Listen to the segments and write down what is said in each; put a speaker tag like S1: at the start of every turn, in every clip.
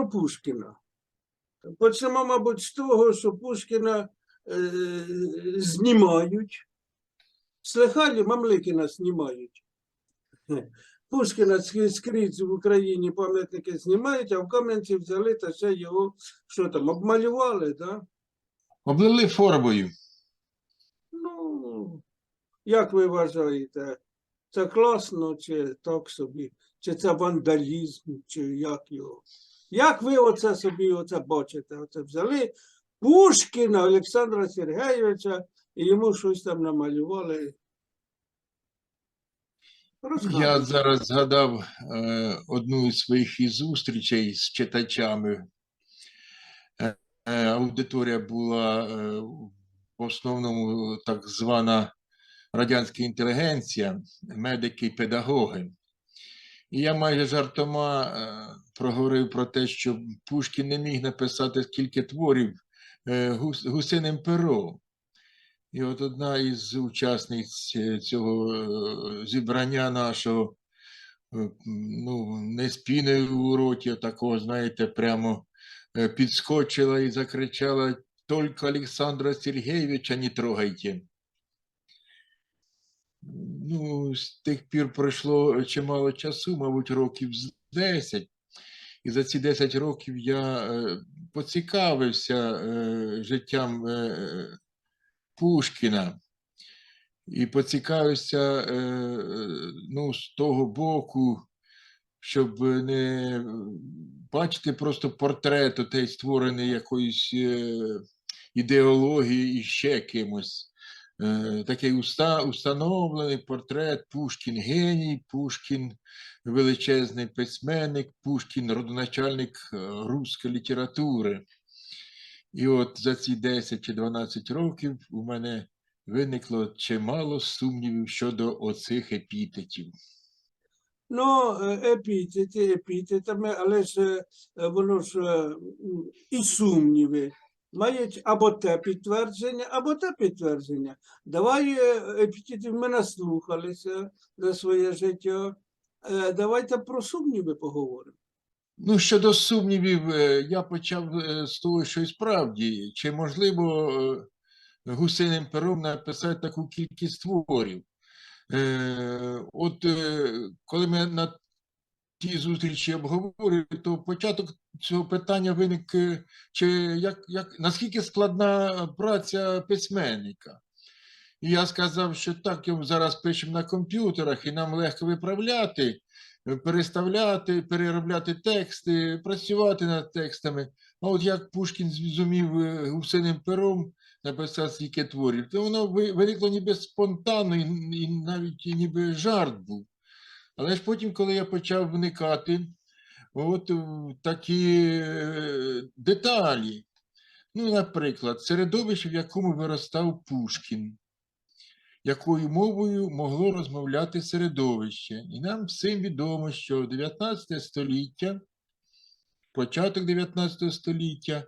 S1: про Пушкіна. Почнемо, мабуть, з того, що Пушкіна е, знімають. Слихали, Мамликіна знімають. Пушкіна скрізь, скрізь в Україні пам'ятники знімають, а в Кам'янці взяли та ще його, що там, обмалювали, да?
S2: Облили фарбою.
S1: Ну, як ви вважаєте, це класно чи так собі? Чи це вандалізм, чи як його? Як ви оце собі оце бачите? Оце взяли Пушкіна Олександра Сергійовича і йому щось там намалювали.
S2: Я зараз згадав е, одну із своїх із зустрічей з читачами. Е, е, аудиторія була е, в основному так звана радянська інтелігенція, медики і педагоги. І я майже жартома е, проговорив про те, що Пушкін не міг написати скільки творів е, гусиним пером. І от одна із учасниць е, цього зібрання нашого, ну, не з піною у роті, а такого, знаєте, прямо підскочила і закричала: Тільки Олександра Сергійовича не трогайте. Ну, з тих пір пройшло чимало часу, мабуть, років з 10. І за ці 10 років я е, поцікавився е, життям е, Пушкіна. І поцікавився е, е, ну, з того боку, щоб не бачити просто портрет, той створений якоюсь е, ідеологією і ще кимось. Е, Такий уста, установлений портрет Пушкін геній, Пушкін величезний письменник, Пушкін родоначальник е, руської літератури. І от за ці 10 чи 12 років у мене виникло чимало сумнівів щодо оцих епітетів.
S1: Ну, е, епітети, епітетами, але ж воно ж і сумніви. Мають або те підтвердження, або те підтвердження. Давай е, епітетів ми наслухалися за своє життя. Е, Давайте про сумніви поговоримо.
S2: Ну, щодо сумнівів, е, я почав з того, що і справді, чи можливо гусиним пером написати таку кількість творів. От коли ми на тій зустрічі обговорювали, то початок цього питання виник, е, чи як, як, наскільки складна праця письменника. І я сказав, що так, його зараз пишемо на комп'ютерах, і нам легко виправляти, е, переставляти, переробляти тексти, працювати над текстами. А от як Пушкін зумів е, гусиним пером написати стільки творів, то воно ви- виникло ніби спонтанно і навіть ніби жарт був. Але ж потім, коли я почав вникати, от такі е, деталі, ну, наприклад, середовище, в якому виростав Пушкін якою мовою могло розмовляти середовище. І нам всім відомо, що 19 століття, початок 19 століття,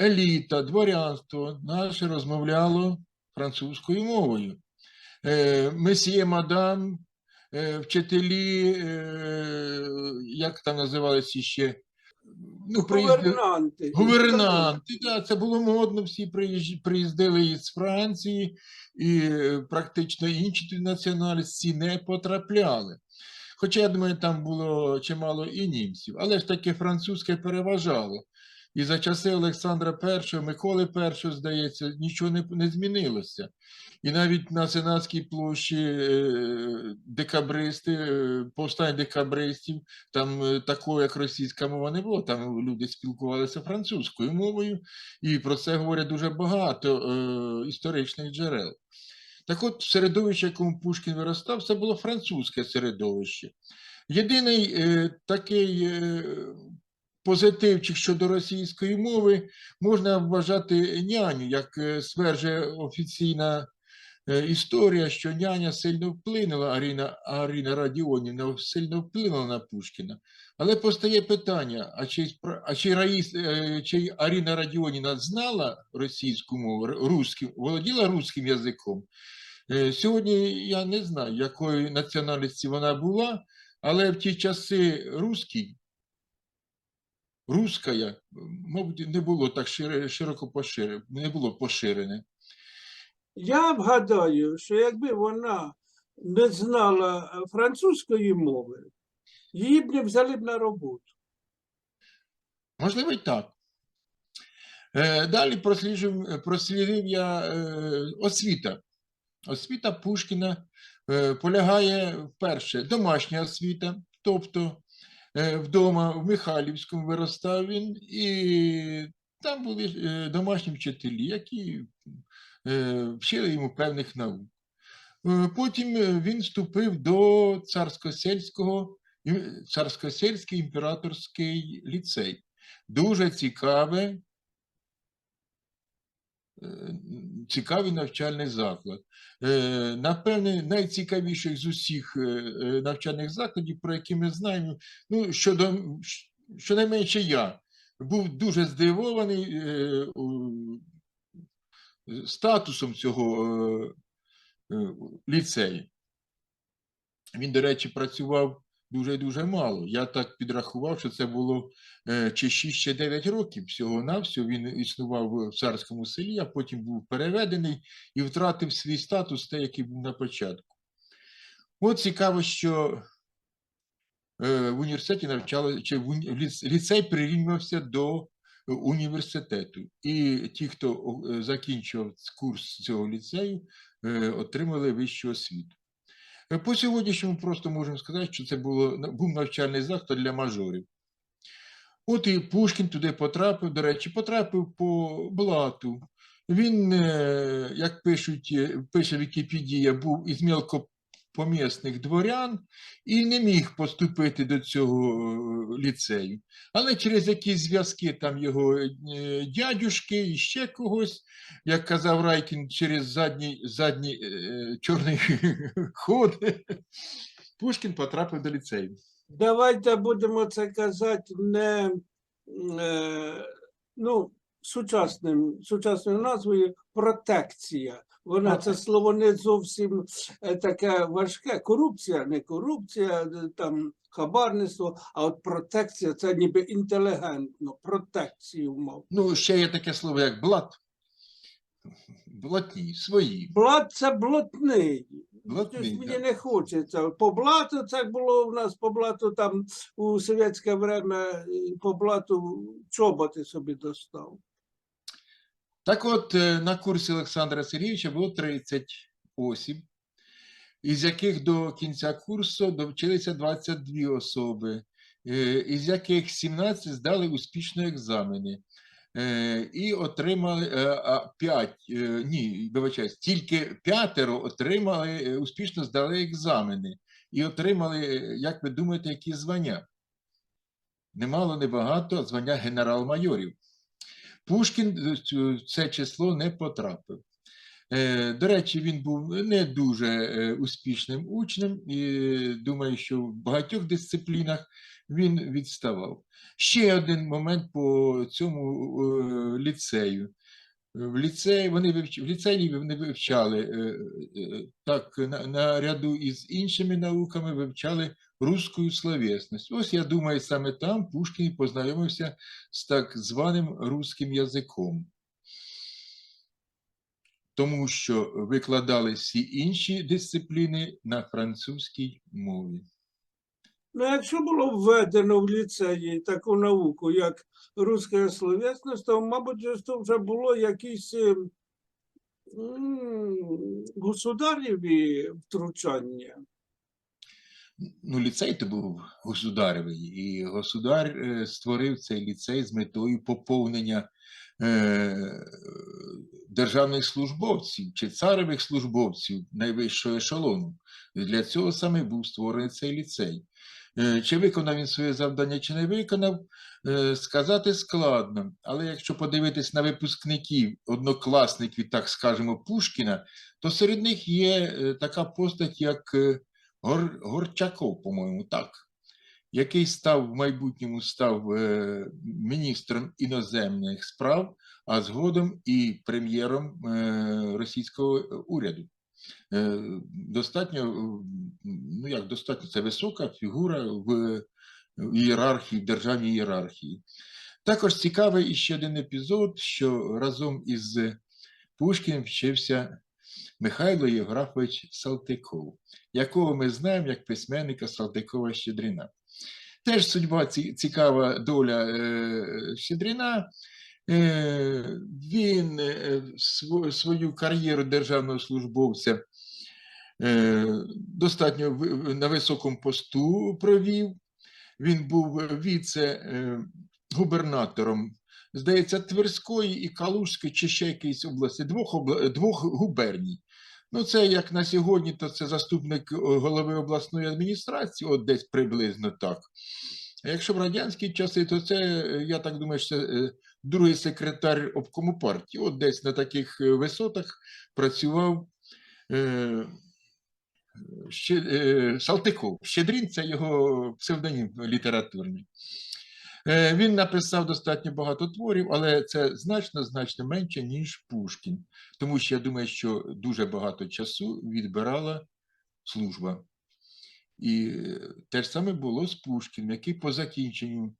S2: еліта, дворянство наше розмовляло французькою мовою. Е, Месьє мадам, е, вчителі, е, як там називалися ще? Ну,
S1: Гувернанти.
S2: Гувернанти, да, це було модно, всі приїздили із Франції, і е, практично інші націоналісті не потрапляли. Хоча, я думаю, там було чимало і німців, але ж таки французьке переважало. І за часи Олександра І, Миколи І, здається, нічого не, не змінилося. І навіть на Сенатській площі е, декабристи, е, повстань декабристів, там е, такого, як російська мова, не було. Там люди спілкувалися французькою мовою, і про це говорять дуже багато історичних джерел. Так от, середовище, якому Пушкін виростав, це було французьке середовище. Єдиний е, такий е, позитивчик щодо російської мови можна вважати няню, як е, стверджує офіційна е, історія, що няня сильно вплинула, Аріна, Аріна Радіонівна сильно вплинула на Пушкіна. Але постає питання: а чи, а чи, Раїс, е, чи Аріна Радіонівна знала російську мову, русським, володіла руським язиком? Сьогодні я не знаю, якої національності вона була, але в ті часи русський русская, мабуть, не було так широко поширене, не було поширене.
S1: Я вгадаю, що якби вона не знала французької мови, її б не взяли б на роботу.
S2: Можливо, й так. Е, Далі просліджив, прослідив я е, освіта. Освіта Пушкіна е, полягає вперше домашня освіта, тобто вдома в Михайлівському виростав він, і там були е, домашні вчителі, які е, вчили йому певних наук. Е, Потім е, він вступив до царськосельського, царськосельський імператорський ліцей. Дуже цікаве, е, цікавий навчальний заклад. Е, Напевне, найцікавіший з усіх е, е, навчальних закладів, про які ми знаємо, ну, щодо, щонайменше я був дуже здивований е, статусом цього е, е, ліцею. Він, до речі, працював дуже дуже мало. Я так підрахував, що це було е, чи 6, чи 9 років всього-навсього. Він існував в царському селі, а потім був переведений і втратив свій статус, той, який був на початку. От цікаво, що е, в університеті навчали, чи в ліцей прирівнювався до університету. І ті, хто е, закінчував курс цього ліцею, е, отримали вищу освіту. Е, По сьогоднішньому просто можемо сказати, що це було, був навчальний заклад для мажорів. От і Пушкін туди потрапив, до речі, потрапив по блату. Він, е, як пишуть, е, пише Вікіпедія, був із мелкопомісних дворян і не міг поступити до цього е, ліцею. Але через якісь зв'язки там його е, дядюшки і ще когось, як казав Райкін, через задній, задній е, чорний ход, Пушкін потрапив до ліцею.
S1: Давайте будемо це казати не е, ну, сучасним, сучасною назвою протекція. Вона це слово не зовсім е, таке важке. Корупція, не корупція, е, там хабарництво, а от протекція це ніби інтелігентно, протекцію мав.
S2: Ну, ще є таке слово, як блат. Блатні, свої.
S1: Блат це блатний.
S2: Блатний,
S1: Щось мені не хочеться. По блату це було у нас по блату там у совєтське время е, по блату чоботи собі достав.
S2: Так от, е, на курсі Олександра Сергійовича було 30 осіб, із яких до кінця курсу довчилися 22 особи, е, із яких 17 здали успішно екзамени. е, І отримали е, 5, ні, вибачаюсь, тільки п'ятеро отримали, успішно здали екзамени і отримали, як ви думаєте, які звання? Немало, небагато, звання генерал-майорів. Пушкін е, це число не потрапив. Е, До речі, він був не дуже е, успішним учнем, і думаю, що в багатьох дисциплінах він відставав. Ще один момент по цьому ліцею. В ліцеї вони вивч... в ліцеї вони вивчали так на, на ряду із іншими науками вивчали русскую словесність. Ось я думаю, саме там Пушкін познайомився з так званим руським язиком. Тому що викладали всі інші дисципліни на французькій мові.
S1: Ну, якщо було введено в ліцеї таку науку, як руська словесність, то, мабуть, це вже було якісь е, м, государєві втручання.
S2: Ну, ліцей то був государевий, і государ е, створив цей ліцей з метою поповнення е, державних службовців чи царевих службовців найвищого ешелону. Для цього саме був створений цей ліцей. Е, Чи виконав він своє завдання, чи не виконав, сказати складно. Але якщо подивитись на випускників, однокласників, так скажемо, Пушкіна, то серед них є така постать, як Гор, Горчаков, по-моєму, так, який став в майбутньому став е, міністром іноземних справ, а згодом і прем'єром е, російського уряду. Е, достатньо, е, ну як достатньо, це висока фігура в, ієрархії, в державній ієрархії. Також цікавий іще один епізод, що разом із Пушкіним вчився Михайло Євграфович Салтиков, якого ми знаємо як письменника Салтикова Щедрина. Теж судьба цікава доля е, Щедрина. Е, Він е, свою кар'єру державного службовця достатньо на високому посту провів. Він був віце-губернатором, здається, Тверської і Калужської, чи ще якоїсь області, двох, обла- двох губерній. Ну, це як на сьогодні, то це заступник е, голови обласної адміністрації, от десь приблизно так. А якщо в радянські часи, то це, е, я так думаю, що це е, другий секретар обкому партії. От десь на таких висотах працював е, ще, е, Салтиков. Щедрін це його псевдонім літературний. Е, Він написав достатньо багато творів, але це значно значно менше, ніж Пушкін. Тому що я думаю, що дуже багато часу відбирала служба. І е, те ж саме було з Пушкіним, який по закінченню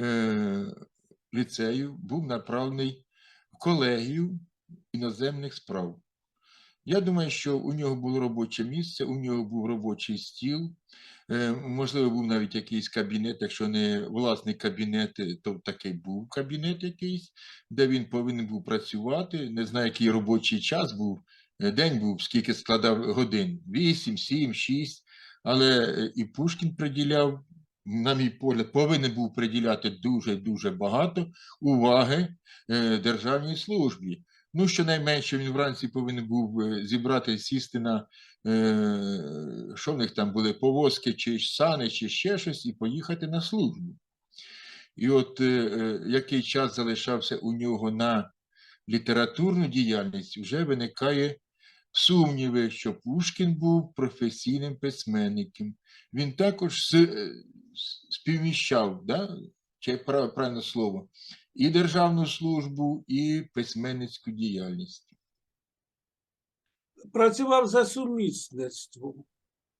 S2: е, ліцею був направлений в колегію іноземних справ. Я думаю, що у нього було робоче місце, у нього був робочий стіл, е, можливо, був навіть якийсь кабінет, якщо не власний кабінет, е, то такий був кабінет якийсь, де він повинен був працювати. Не знаю, який робочий час був, е, день був, скільки складав годин, 8, 7, 6. Але і Пушкін приділяв, на мій погляд, повинен був приділяти дуже-дуже багато уваги державній службі. Ну, щонайменше він вранці повинен був е, зібрати, сісти на е, що в них там були, повозки, чи сани, чи ще щось, і поїхати на службу. І от е, е, який час залишався у нього на літературну діяльність, вже виникає сумніви, що Пушкін був професійним письменником. Він також е, співміщав, да? чи правильне слово, і державну службу, і письменницьку діяльність.
S1: Працював за сумісництвом.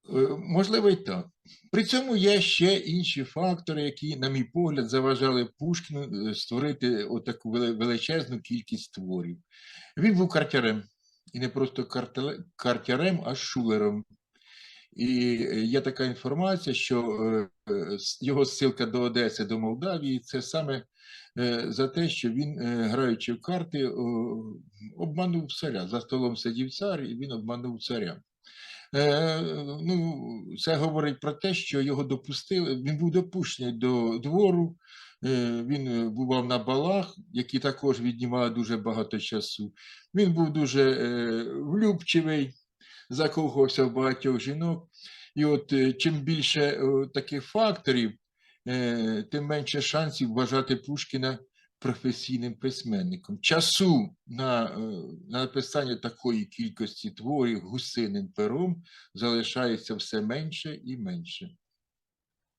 S2: Е, Можливо, і так. При цьому є ще інші фактори, які, на мій погляд, заважали Пушкіну е, створити отаку величезну кількість творів. Він був картярем, і не просто картярем, а шулером. І е, є така інформація, що його ссилка до Одеси, до Молдавії, це саме за те, що він, е, граючи в карти, обманув царя. За столом сидів цар, і він обманув царя. Е, ну, це говорить про те, що його допустили. Він був допущений до двору. е, Він е, бував на балах, які також віднімали дуже багато часу. Він був дуже е, влюбчивий, закохався в багатьох жінок. І от е, чим більше е, таких факторів, е, тим менше шансів вважати Пушкіна професійним письменником. Часу на, е, на написання такої кількості творів гусиним пером залишається все менше і менше.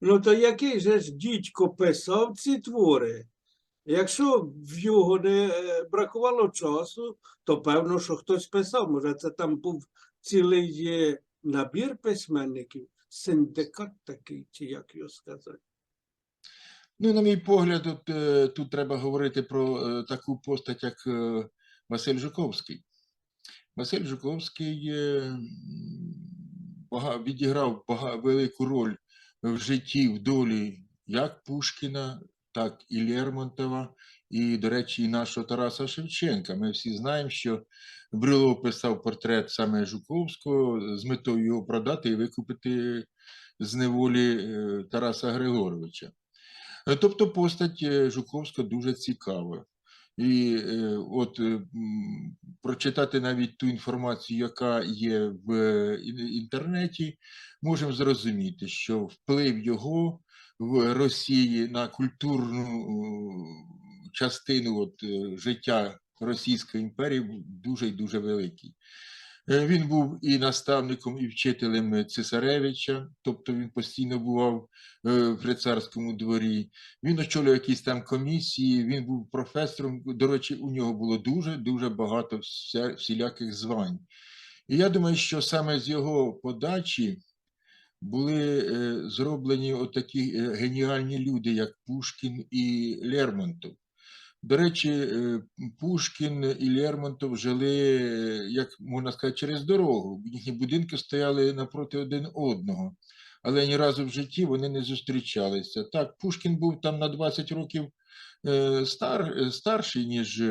S1: Ну то який же ж дідько писав ці твори? Якщо в його не е, бракувало часу, то певно, що хтось писав. Може, це там був цілий е, набір письменників, синдикат такий, чи як його сказати.
S2: Ну, на мій погляд, от, е, тут треба говорити про е, таку постать, як е, Василь Жуковський. Василь Жуковський відіграв велику роль в житті, в долі як Пушкіна, так і Лермонтова, і, до речі, і нашого Тараса Шевченка. Ми всі знаємо, що Брюлов писав портрет саме Жуковського з метою його продати і викупити з неволі Тараса Григоровича. Е, Тобто постать е, Жуковська дуже цікава. І е, от прочитати навіть ту інформацію, яка є в інтернеті, можемо зрозуміти, що вплив його в Росії на культурну частину от, життя Російської імперії дуже і дуже великий. Е, Він був і наставником, і вчителем цесаревича, тобто він постійно бував е, при царському дворі. Він очолював якісь там комісії, він був професором. До речі, у нього було дуже дуже багато всіляких звань. І я думаю, що саме з його подачі були е, зроблені отакі е, геніальні люди, як Пушкін і Лермонтов. До речі, е, Пушкін і Лермонтов жили, е, як можна сказати, через дорогу. Їхні будинки стояли напроти один одного, але ні разу в житті вони не зустрічалися. Так, Пушкін був там на 20 років е, стар, старший, ніж.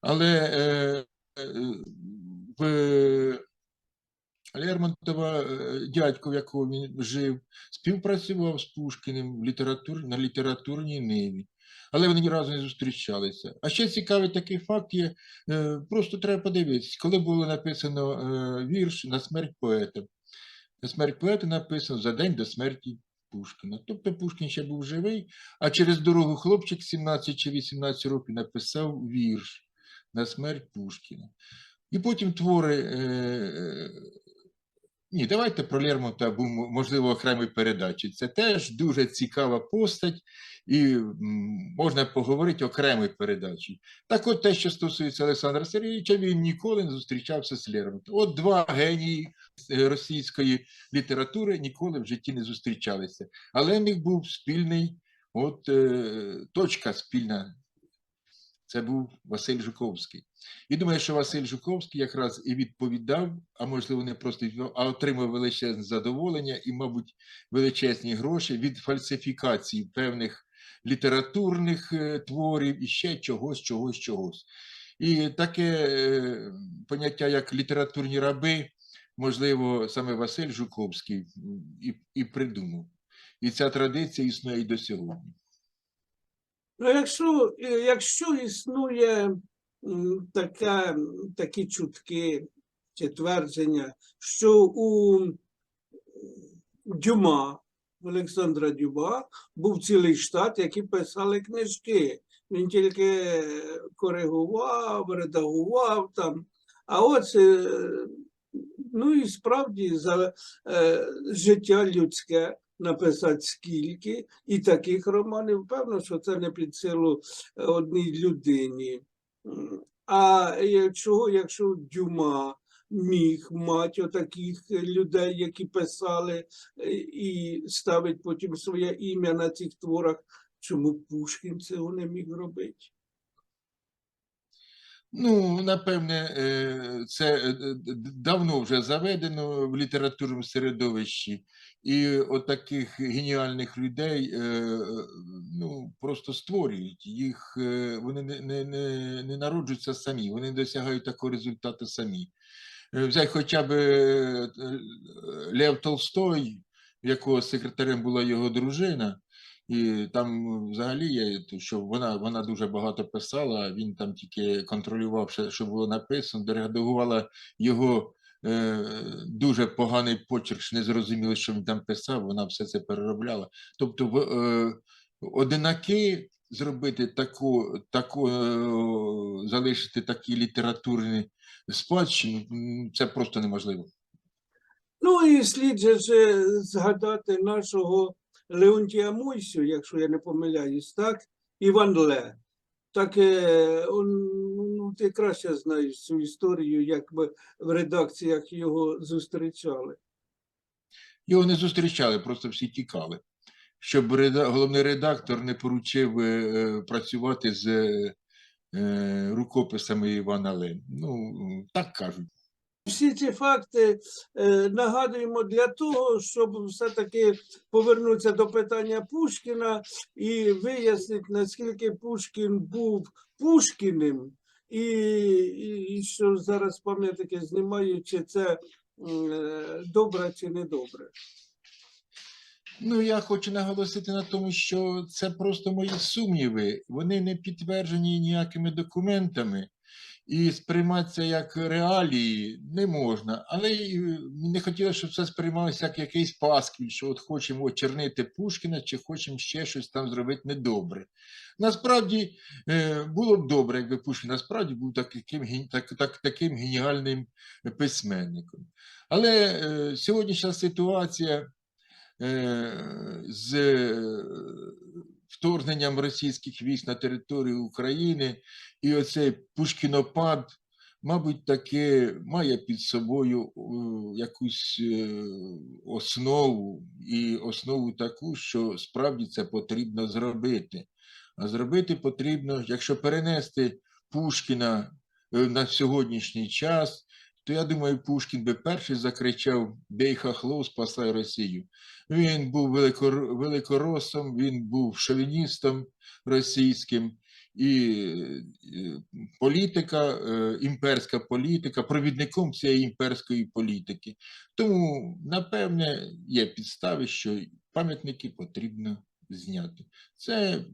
S2: Але в Лермонтова дядько, в якого він жив, співпрацював з Пушкіним літератур, на літературній ниві. Але вони ні разу не зустрічалися. А ще цікавий такий факт є, е, просто треба подивитися, коли було написано е, вірш на смерть поета. На смерть поета написано за день до смерті Пушкіна. Тобто Пушкін ще був живий, а через дорогу хлопчик 17 чи 18 років написав вірш на смерть Пушкіна. І потім твори. Ні, давайте про Лермонтова або, можливо, окремій передачі. Це теж дуже цікава постать, і можна поговорити окремій передачі. Так от те, що стосується Олександра Сергійовича, він ніколи не зустрічався з Лермонтовим. От два генії е, російської літератури ніколи в житті не зустрічалися. Але в них був спільний, от е, точка спільна. Це був Василь Жуковський. І думаю, що Василь Жуковський якраз і відповідав, а можливо, не просто а отримав величезне задоволення і, мабуть, величезні гроші від фальсифікації певних літературних е, творів і ще чогось, чогось, чогось. І таке е, поняття, як літературні раби, можливо, саме Василь Жуковський і, і придумав. І ця традиція існує і до сьогодні.
S1: Ну, якщо, е, якщо існує така, такі чутки чи твердження, що у Дюма, Олександра Дюма, був цілий штат, які писали книжки. Він тільки коригував, редагував там. А от, е, ну і справді за е, життя людське написати скільки, і таких романів, певно, що це не під силу е, одній людині. А якщо, якщо Дюма міг мати отаких людей, які писали е, і ставить потім своє ім'я на цих творах, чому Пушкін цього не міг робити?
S2: Ну, напевне, е, це е, давно вже заведено в літературному середовищі, і от таких геніальних людей е, ну, просто створюють. Їх вони не, не, не, не народжуються самі, вони досягають такого результату самі. Взяй хоча б Лев Толстой, якого секретарем була його дружина. І там взагалі є, що вона, вона дуже багато писала, він там тільки контролював, що, було написано, де редагувала його е, дуже поганий почерк, не зрозуміло, що він там писав, вона все це переробляла. Тобто е, одинаки зробити таку, таку е, залишити такі літературні спадщину, м, це просто неможливо.
S1: Ну і слід же е, згадати нашого Леонтія Мойсю, якщо я не помиляюсь, так? Іван Ле. Так е, ну, ти краще знаєш цю історію, як би в редакціях його зустрічали.
S2: Його не зустрічали, просто всі тікали. Щоб головний редактор не поручив е, е, працювати з рукописами Івана Лем. Ну, так кажуть.
S1: Всі ці факти е, нагадуємо для того, щоб все-таки повернутися до питання Пушкіна і вияснити, наскільки Пушкін був Пушкіним, і, і, і що зараз пам'ятники знімають, чи це е, добре чи не добре.
S2: Ну, я хочу наголосити на тому, що це просто мої сумніви. Вони не підтверджені ніякими документами. І сприйматися як реалії не можна. Але й е, не хотілося, щоб це сприймалося як якийсь пасквіль, що от хочемо очернити Пушкіна чи хочемо ще щось там зробити недобре. Насправді е, було б добре, якби Пушкін насправді був таким, так, так, таким геніальним письменником. Але е, сьогоднішня ситуація з вторгненням російських військ на територію України і оцей пушкінопад мабуть, таки має під собою е, якусь е, основу, і основу таку, що справді це потрібно зробити. А зробити потрібно, якщо перенести Пушкіна е, на сьогоднішній час, то я думаю, Пушкін би перший закричав Бей хахло, спасай Росію. Він був великоросом, він був шовіністом російським, і е, політика, е, імперська політика, провідником цієї імперської політики. Тому, напевне, є підстави, що пам'ятники потрібно зняти. Це,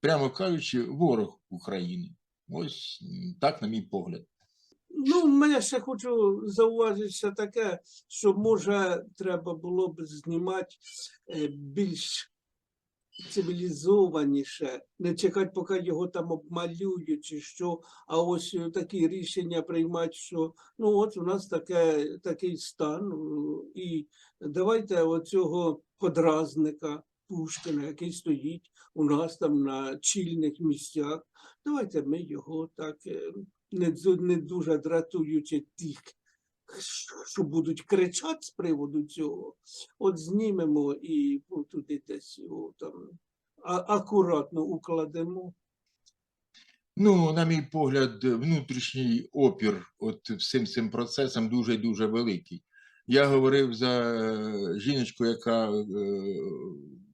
S2: прямо кажучи, ворог України. Ось так, на мій погляд.
S1: Ну, мене ще хочу зауважити ще таке, що може треба було б знімати е, більш цивілізованіше, не чекати, поки його там обмалюють чи що, а ось е, такі рішення приймати, що ну от у нас таке, такий стан, е, і давайте оцього подразника Пушкіна, який стоїть у нас там на чільних місцях, давайте ми його так не, дуже дратуючи тих, що будуть кричати з приводу цього, от знімемо і туди десь його там акуратно укладемо.
S2: Ну, на мій погляд, внутрішній опір от всім цим процесам дуже дуже великий. Я говорив за е, жіночку, яка е,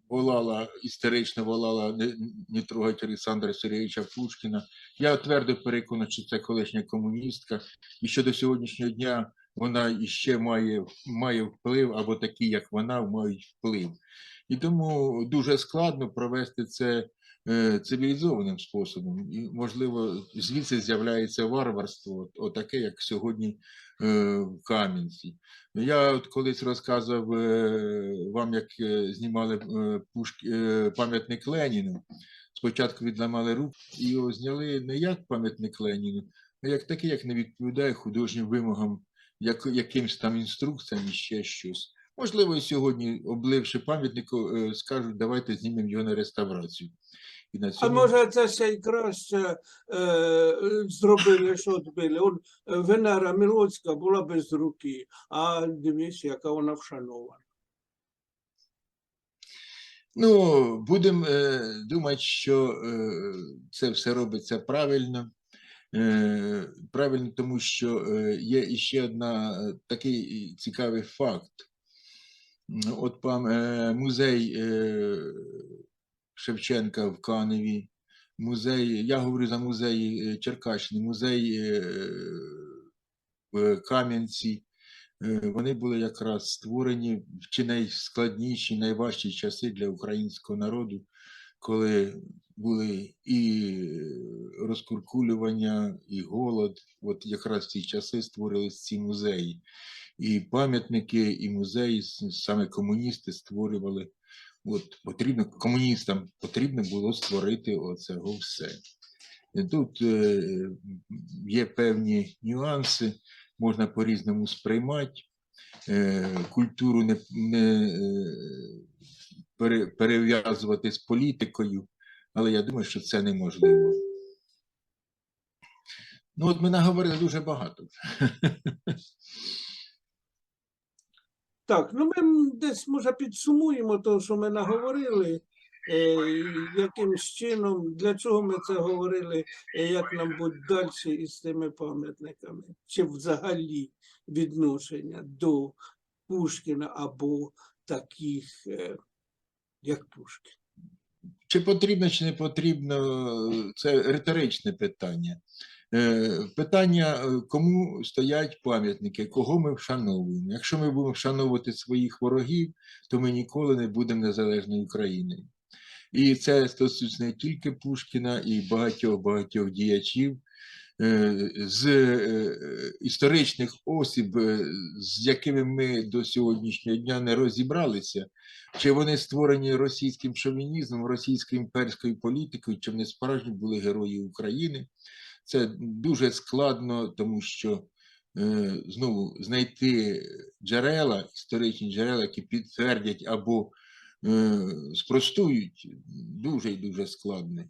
S2: волала, істерично волала не, не трогать Олександра Сергійовича Пушкіна. Я твердо переконаний, що це колишня комуністка, і що до сьогоднішнього дня вона іще має, має вплив, або такі, як вона, мають вплив. І тому дуже складно провести це е, цивілізованим способом. І, можливо, звідси з'являється варварство, отаке, як сьогодні в Кам'янці. Я от колись розказував е, вам, як е, знімали е, Пушк- е, пам'ятник Леніну. Спочатку відламали руку і його зняли не як пам'ятник Леніну, а як такий, як не відповідає художнім вимогам, як, якимсь там інструкціям і ще щось. Можливо, і сьогодні, обливши пам'ятнику, е, скажуть, давайте знімемо його на реставрацію. І на
S1: А може це ще й краще е, зробили, що зробили. Он, е, Венера Мілоцька була без руки, а дивись, яка вона вшанована.
S2: Ну, будемо е, думати, що е, це все робиться правильно. Е, правильно, тому що е, є іще одна е, такий цікавий факт. От пам, е, музей е, Шевченка в Каневі, музей, я говорю за музей е, Черкащини, музей е, в Кам'янці. Е, Вони були якраз створені в чи найскладніші, найважчі часи для українського народу, коли були і розкуркулювання, і голод. От якраз в ці часи створились ці музеї. І пам'ятники, і музеї, саме комуністи створювали. От потрібно комуністам потрібно було створити оцього все. Тут е, є певні нюанси, можна по-різному сприймати. Е, культуру не, не е, пере, перев'язувати з політикою, але я думаю, що це неможливо. Ну, от ми наговорили дуже багато.
S1: Так, ну ми десь може підсумуємо те, що ми наговорили, е, і якимсь чином, для чого ми це говорили, і як нам бути далі із цими пам'ятниками, чи взагалі відношення до Пушкіна або таких, е, як Пушкін.
S2: Чи потрібно, чи не потрібно, це риторичне питання. Е, Питання, е, кому стоять пам'ятники, кого ми вшановуємо. Якщо ми будемо вшановувати своїх ворогів, то ми ніколи не будемо незалежною Україною. І це стосується не тільки Пушкіна і багатьох-багатьох діячів е, з історичних осіб, з якими ми до сьогоднішнього дня не розібралися, чи вони створені російським шовінізмом, російською імперською політикою, чи вони справжні були герої України. Це дуже складно, тому що е, знову знайти джерела, історичні джерела, які підтвердять або е, спростують, дуже і дуже складно.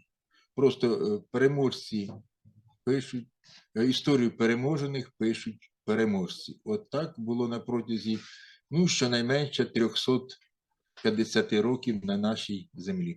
S2: Просто е, переможці пишуть, історію переможених пишуть переможці. От так було на протязі, ну, щонайменше 350 років на нашій землі.